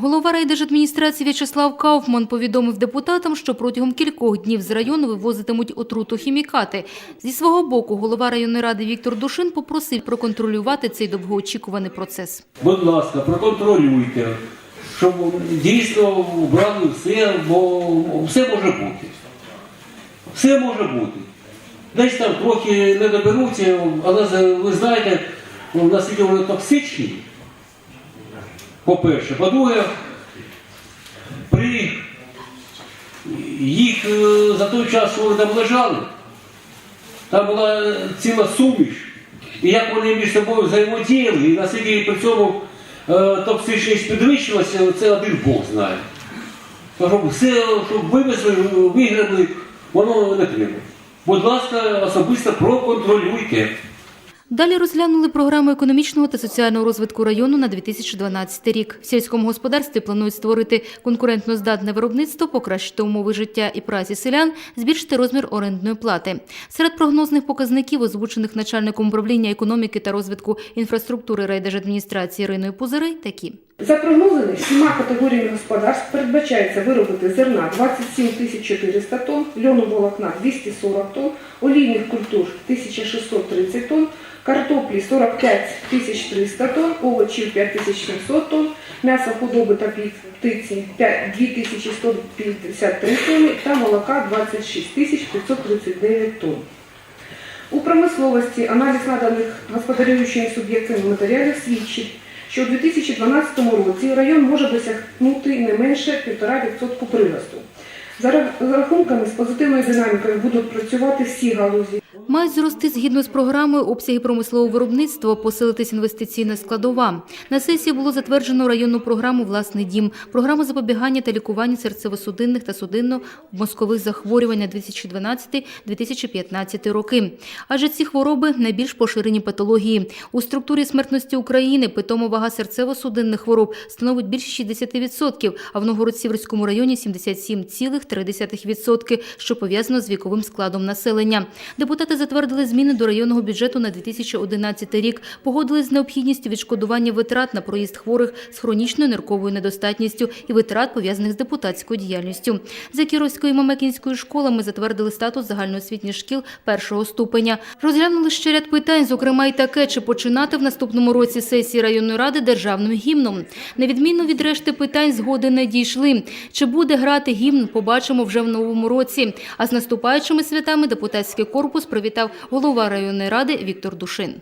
Голова райдержадміністрації В'ячеслав Кауфман повідомив депутатам, що протягом кількох днів з району вивозитимуть отрутохімікати. Зі свого боку, голова районної ради Віктор Душин попросив проконтролювати цей довгоочікуваний процес. Будь ласка, проконтролюйте, щоб дійсно брали все, бо все може бути. Все може бути. Десь там трохи не доберуться, але ви знаєте, наскільки вони токсичні. По-перше, по-друге, при їх е, за той час, що вони там лежали, там була ціла суміш. І як вони між собою взаємодіяли, і наскільки при цьому е, токсичність підвищилася, це один Бог знає. Щоб все, щоб вивезли, вигребли, воно не треба. Будь ласка, особисто проконтролюйте. Далі розглянули програму економічного та соціального розвитку району на 2012 рік. В сільському господарстві планують створити конкурентноздатне виробництво, покращити умови життя і праці селян, збільшити розмір орендної плати. Серед прогнозних показників, озвучених начальником управління економіки та розвитку інфраструктури райдержадміністрації Іриною Пузирей, такі. За прогнозами, всіма категоріями господарств передбачається виробити зерна 27 400 тонн, льону волокна 240 тонн, олійних культур 1630 тонн, картоплі 45 300 тонн, овочів 5700 тонн, м'яса худоби та птиці 2153 тонни та молока 26 539 тонн. У промисловості аналіз наданих господарюючими суб'єктами матеріалів свідчить, що у 2012 році район може досягнути не менше 1,5% приросту. За рахунками з позитивною динамікою будуть працювати всі галузі. Мають зрости згідно з програмою обсяги промислового виробництва, посилитись інвестиційна складова. На сесії було затверджено районну програму Власний дім, програму запобігання та лікування серцево-судинних та судинно-мозкових захворювань на 2012-2015 роки. Адже ці хвороби найбільш поширені патології. У структурі смертності України питома вага серцево-судинних хвороб становить більше 60%, а в Новгород-Сіверському районі 77,3%, що пов'язано з віковим складом населення. Депутати затвердили зміни до районного бюджету на 2011 рік, погодились з необхідністю відшкодування витрат на проїзд хворих з хронічною нирковою недостатністю і витрат, пов'язаних з депутатською діяльністю. За Кіровською і Мамекінською школами затвердили статус загальноосвітніх шкіл першого ступеня. Розглянули ще ряд питань, зокрема й таке, чи починати в наступному році сесії районної ради державним гімном. На відміну від решти питань згоди не дійшли. Чи буде грати гімн, побачимо вже в новому році. А з наступаючими святами депутатський корпус привітав голова районної ради Віктор Душин.